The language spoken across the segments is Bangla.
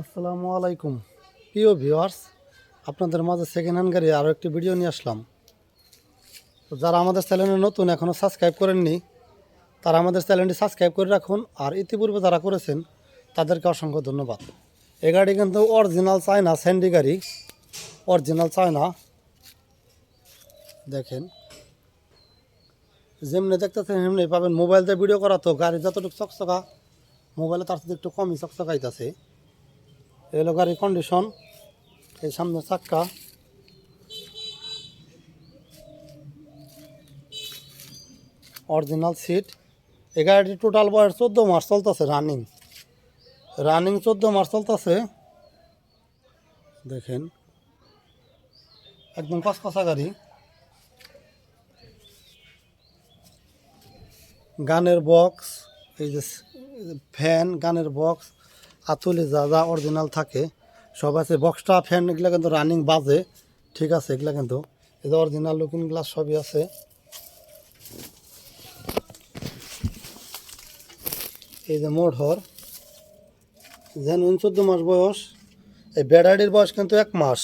আসসালামু আলাইকুম। প্রিয় ভিউয়ার্স, আপনাদের মাঝে সেকেন্ড হ্যান্ড গাড়ি আরও একটি ভিডিও নিয়ে আসলাম। তো যারা আমাদের চ্যানেলে নতুন এখনও সাবস্ক্রাইব করেননি, তারা আমাদের চ্যানেলটি সাবস্ক্রাইব করে রাখুন আর ইতিপূর্বে যারা করেছেন, তাদেরকে অসংখ্য ধন্যবাদ। এই গাড়ি কিন্তু অরিজিনাল চায়না স্যান্ডি গাড়ি। অরিজিনাল চায়না দেখেন, যেমনি দেখতেছেন এমনি পাবেন। মোবাইল দিয়ে ভিডিও করা তো গাড়ি যতটুকু চকচকা মোবাইলে তার সাথে একটু কমই চকচকাইতেছে। এলো গাড়ির কন্ডিশন এই সামনে চাক্কা। অরিজিনাল সিট এই গাড়িটি টোটাল বয়স চোদ্দ মাস চলতেছে রানিং রানিং চোদ্দ মাস চলতেছে। দেখেন। একদম কসকসা গাড়ি। গানের বক্স এই যে ফ্যান গানের বক্স আতুলে যা যা অরিজিনাল থাকে, সব আছে। বক্সটা ফ্যান এগুলো কিন্তু রানিং বাজে। ঠিক আছে, এগুলো কিন্তু। এই যে অরিজিনাল লুকিং গ্লাস সবই আছে। এই যে মোটর যেন চোদ্দ মাস বয়স। এই ব্যাটারির বয়স কিন্তু এক মাস।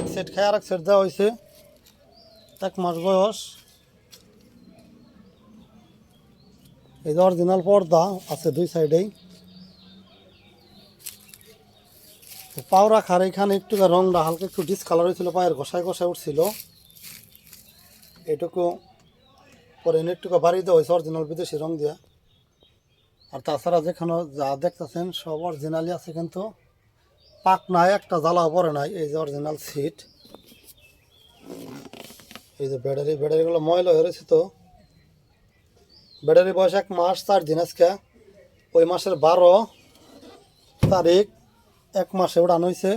এক সেট খায় আর এক সেট দেওয়া হয়েছে। এক মাস বয়স। এই যে অরিজিনাল পর্দা আছে দুই সাইডেই পাও রাখার এখানে একটু রংটা হালকা একটু ডিসকালার হয়েছিল, পায়ের ঘষায় ঘষায় উঠছিল। এটুকু পরে এনে একটু বাড়ি দেওয়া হয়েছে অরিজিনাল বিদেশি রং দিয়া। আর তাছাড়া যেখানে যা দেখতেছেন, সব অরিজিনালই আছে কিন্তু। পাক নাই একটা জ্বালা পড়ে নাই, এই যে অরিজিনাল সিট এই যে ব্যাটারি ব্যাটারিগুলো ময়লা হয়ে রয়েছে তো। ব্যাটারি বয়স এক মাস, চার দিন আজকে। ওই মাসের বারো তারিখ এক মাসে উড়ানো হয়েছে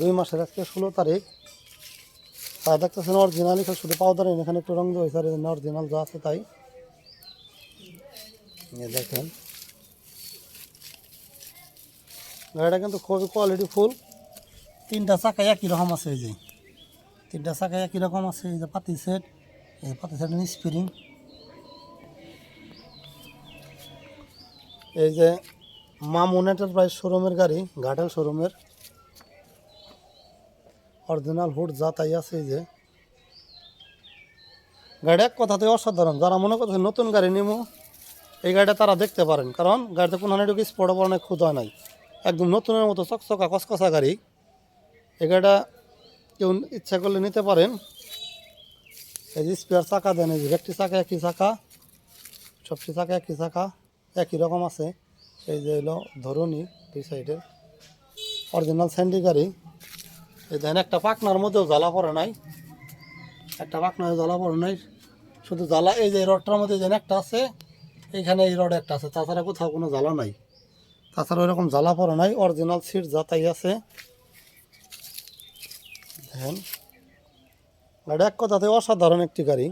দুই মাসের আজকে ষোলো তারিখ। তা দেখতেছেন অরিজিনাল এখানে শুধু পাউডার এখানে একটু রং হয়েছে, আর অরিজিনাল যা আছে তাই। দেখেন। গাড়িটা কিন্তু খুবই কোয়ালিটি ফুল। তিনটা চাকা একই রকম আছে এই যে। তিনটা চাকা একই রকম আছে, এই যে পাতি সেট এই পাতি সেটের স্প্রিং এই যে মামুন এন্টারপ্রাইজ শোরুমের গাড়ি, ঘাটাল শোরুমের। অরিজিনাল হুড যা তাই আছে যে। গাড়ি এক কথাতে অসাধারণ। যারা মনে করছে নতুন গাড়ি নিমো, এই গাড়িটা তারা দেখতে পারেন। কারণ গাড়িতে কোনো হানিটুকু স্পট খুদ হয় নাই। একদম নতুনের মতো চকচকা কসকসা গাড়ি। এই গাড়িটা কেউ ইচ্ছা করলে নিতে পারেন। এই যে স্পেয়ার চাকা দেন, এই যে একটি চাকা একই চাকা। সবটি চাকা একই চাকা, একই রকম আছে। এই যে হলো ধরুনি দুই সাইডে অরিজিনাল স্যান্ডি গাড়ি। এই দেখেন, একটা পাকনার মধ্যেও জ্বালা পড়ে নাই। একটা পাকনার জ্বালা পড়ে নাই। শুধু জ্বালা, এই যে রডটার মধ্যে যেন একটা আছে, এইখানে এই রড একটা আছে। তাছাড়া কোথাও কোনো জ্বালা নাই। তাছাড়া ওইরকম জ্বালা পড়ে নাই। অরিজিনাল সিট যাতাই আছে। দেখেন গাড়ি এক কথাতে অসাধারণ একটি গাড়ি।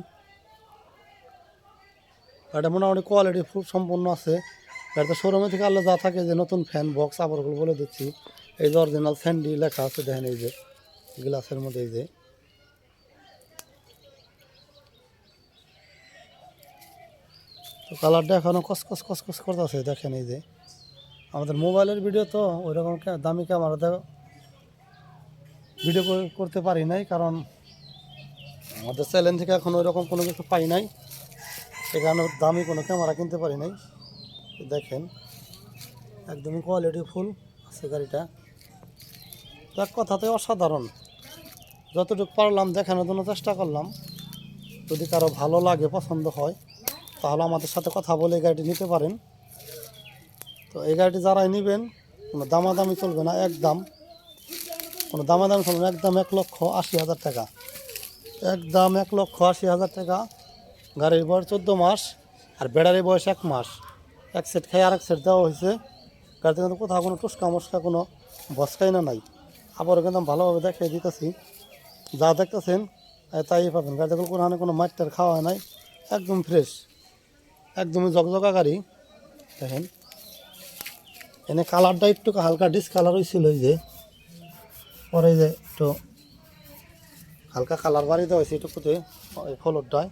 গাড়িটা মোটামুটি কোয়ালিটি খুব সম্পূর্ণ আছে। গাড়িতে শোরুমে থেকে আল্লাহ যা থাকে, যে নতুন ফ্যান বক্স আবারগুলো বলে দিচ্ছি। এই যে অরিজিনাল স্যান্ডি লেখা আছে, দেখেন এই যে গ্লাসের মধ্যে এই যে। তো কালারটা এখনও কসকস কসকস করতেছে, দেখেন এই যে। আমাদের মোবাইলের ভিডিও তো ওইরকম দামি ক্যামেরাতে ভিডিও করে- করতে পারি নাই, কারণ আমাদের চ্যানেল থেকে এখন ওইরকম কোনো কিছু পাই নাই। সেখানে দামি কোনো ক্যামেরা কিনতে পারি নাই। দেখেন, একদমই কোয়ালিটি ফুল আছে গাড়িটা। তো এক কথাতে অসাধারণ। যতটুকু পারলাম, দেখানোর জন্য চেষ্টা করলাম। যদি কারও ভালো লাগে, পছন্দ হয়, তাহলে আমাদের সাথে কথা বলে এই গাড়িটি নিতে পারেন। তো এই গাড়িটি যারাই নেবেন, কোনো দামাদামি চলবে না, একদম। কোনো দামাদামি চলবে না, একদম এক লক্ষ আশি হাজার টাকা। একদম এক লক্ষ আশি হাজার টাকা। গাড়ির বয়স চোদ্দ মাস, আর ব্যাটারি বয়স এক মাস। এক সেট খাই আর এক সেট দেওয়া হয়েছে। গাড়িতে কিন্তু কোথাও কোনো টুসকা মস্কা কোনো বসকাই না নাই। আবারও কিন্তু ভালোভাবে দেখিয়ে দিতেছি। যা দেখতেছেন তাই পাবেন। গাড়িতে কোনো হানে কোনো মাইটার খাওয়া নাই। একদম ফ্রেশ একদমই জকজকা গাড়ি। দেখেন, এনে কালারটা একটু হালকা ডিসকালার হয়েছিল এই যে। পরে যে একটু হালকা কালার বাড়ি দেওয়া হয়েছে এটুকুতে এই ফলরটায়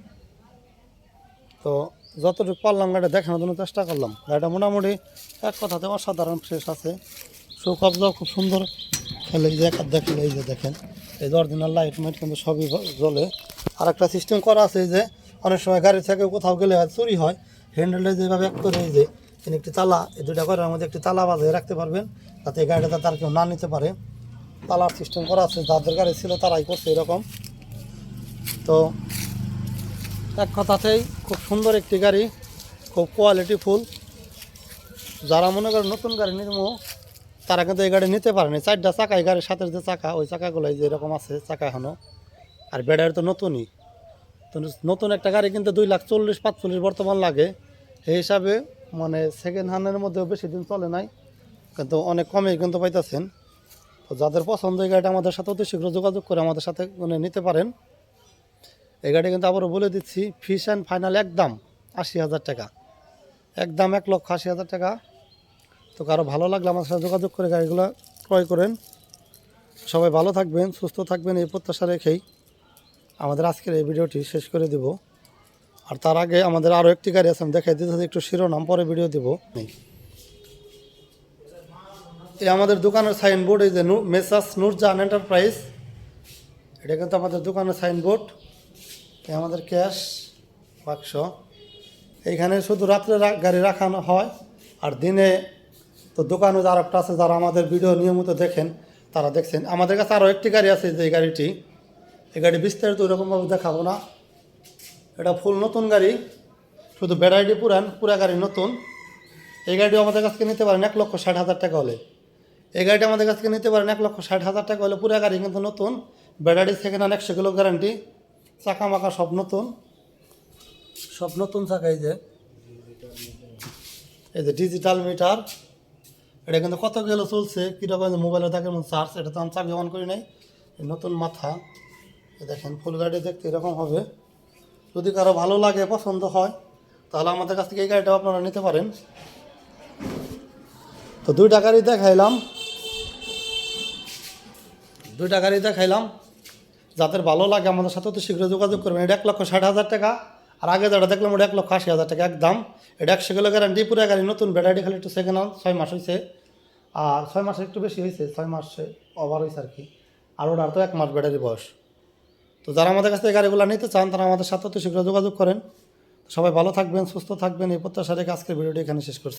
তো যতটুকু পারলাম গাড়ি দেখানোর জন্য চেষ্টা করলাম। গাড়িটা মোটামুটি এক কথাতে অসাধারণ ফ্রেশ আছে। কবজাও খুব সুন্দর। খেলে হাত দেখলে এই যে দেখেন, এই যে অরিজিনাল লাইট মাইট কিন্তু সবই জ্বলে। আর একটা সিস্টেম করা আছে যে, অনেক সময় গাড়ি থেকে কোথাও গেলে চুরি হয়। হ্যান্ডেলটা যেভাবে এক করে এই যে একটি তালা, এই দুটা ঘরের মধ্যে একটি তালা বাজিয়ে রাখতে পারবেন, যাতে গাড়িটা তার কেউ না নিতে পারে। তালার সিস্টেম করা আছে, যাদের গাড়ি ছিল তারাই করছে এরকম। তো এক কথাতেই খুব সুন্দর একটি গাড়ি, খুব কোয়ালিটি ফুল। যারা মনে করেন নতুন গাড়ি নির্ম তারা কিন্তু এই গাড়ি নিতে পারেনি। চারটা চাকা, এই গাড়ির সাথে যে চাকা, ওই চাকাগুলো যে এরকম আছে, চাকা এখনও আর ব্যাটারি তো নতুনই। তো নতুন একটা গাড়ি কিন্তু দুই লাখ চল্লিশ, পাঁচচল্লিশ বর্তমান লাগে। এই হিসাবে মানে সেকেন্ড হ্যান্ডের মধ্যেও বেশি দিন চলে নাই, কিন্তু অনেক কমেই কিন্তু পাইতেছেন। তো যাদের পছন্দ এই গাড়িটা আমাদের সাথে অতি শীঘ্র যোগাযোগ করে আমাদের সাথে মানে নিতে পারেন। এই কিন্তু আবারও বলে দিচ্ছি ফিস অ্যান্ড ফাইনাল একদম আশি হাজার টাকা। একদম এক লক্ষ আশি হাজার টাকা। তো কারও ভালো লাগলে আমার সাথে যোগাযোগ করে গাড়িগুলো ক্রয় করেন। সবাই ভালো থাকবেন, সুস্থ থাকবেন, এই প্রত্যাশা রেখেই আমাদের আজকের এই ভিডিওটি শেষ করে দিব। আর তার আগে আমাদের আরও একটি গাড়ি আছে, আমি দেখাই দিতে একটু শিরোনাম, পরে ভিডিও দিব। এই আমাদের দোকানের সাইনবোর্ড এই যে মেসাস নুরজান এন্টারপ্রাইজ এটা কিন্তু আমাদের দোকানের সাইনবোর্ড এই আমাদের ক্যাশ বাক্স। এইখানে শুধু রাত্রে গাড়ি রাখানো হয়, আর দিনে তো দোকানে যারা আছে, যারা আমাদের ভিডিও নিয়মিত দেখেন, তারা দেখছেন। আমাদের কাছে আরও একটি গাড়ি আছে যে গাড়িটি। এই গাড়ি বিস্তারিত ওইরকমভাবে দেখাবো না। এটা ফুল নতুন গাড়ি, শুধু ব্যাটারিটি পুরান, পুরা গাড়ি নতুন। এই গাড়িটি আমাদের কাছ নিতে পারেন এক লক্ষ ষাট হাজার টাকা হলে। এই গাড়িটা আমাদের কাছ থেকে নিতে পারেন এক লক্ষ ষাট হাজার টাকা হলে পুরা গাড়ি কিন্তু নতুন। ব্যাটারি সেকেন্ড হ্যান্ড একশো কিলো গ্যারান্টি চাকা মাকা সব নতুন। সব নতুন চাকা এই যে। এই যে ডিজিটাল মিটার এটা কিন্তু কত কিলো চলছে, কীরকম মোবাইলে থাকে চার্জ এটা তো আমি চাবি অন করি নাই। নতুন মাথা। দেখেন ফুল গাড়ি দেখতে এরকম হবে। যদি কারও ভালো লাগে, পছন্দ হয়, তাহলে আমাদের কাছ থেকে এই গাড়িটাও আপনারা নিতে পারেন। তো দুইটা গাড়ি দেখাইলাম। দুইটা গাড়ি দেখাইলাম। যাদের ভালো লাগে আমাদের সাথে অতি শীঘ্র যোগাযোগ করবেন। এটা এক লক্ষ ষাট হাজার টাকা, আর আগে যেটা দেখলাম ওটা এক লক্ষ আশি হাজার টাকা একদম। এটা একশো কিলো গ্যারান্টি পুরো গাড়ি নতুন, ব্যাটারি খালি একটু সেকেন্ড হ্যান্ড ছয় মাস হয়েছে আর ছয় মাসের একটু বেশি হয়েছে ছয় মাসে ওভার হয়েছে আর কি। আর ওটার তো এক মাস ব্যাটারি বয়স। তো যারা আমাদের কাছ থেকে গাড়িগুলো নিতে চান, তারা আমাদের সাথে অতি শীঘ্র যোগাযোগ করেন। সবাই ভালো থাকবেন, সুস্থ থাকবেন, এই প্রত্যাশা রেখে আজকের ভিডিওটি এখানে শেষ করছি।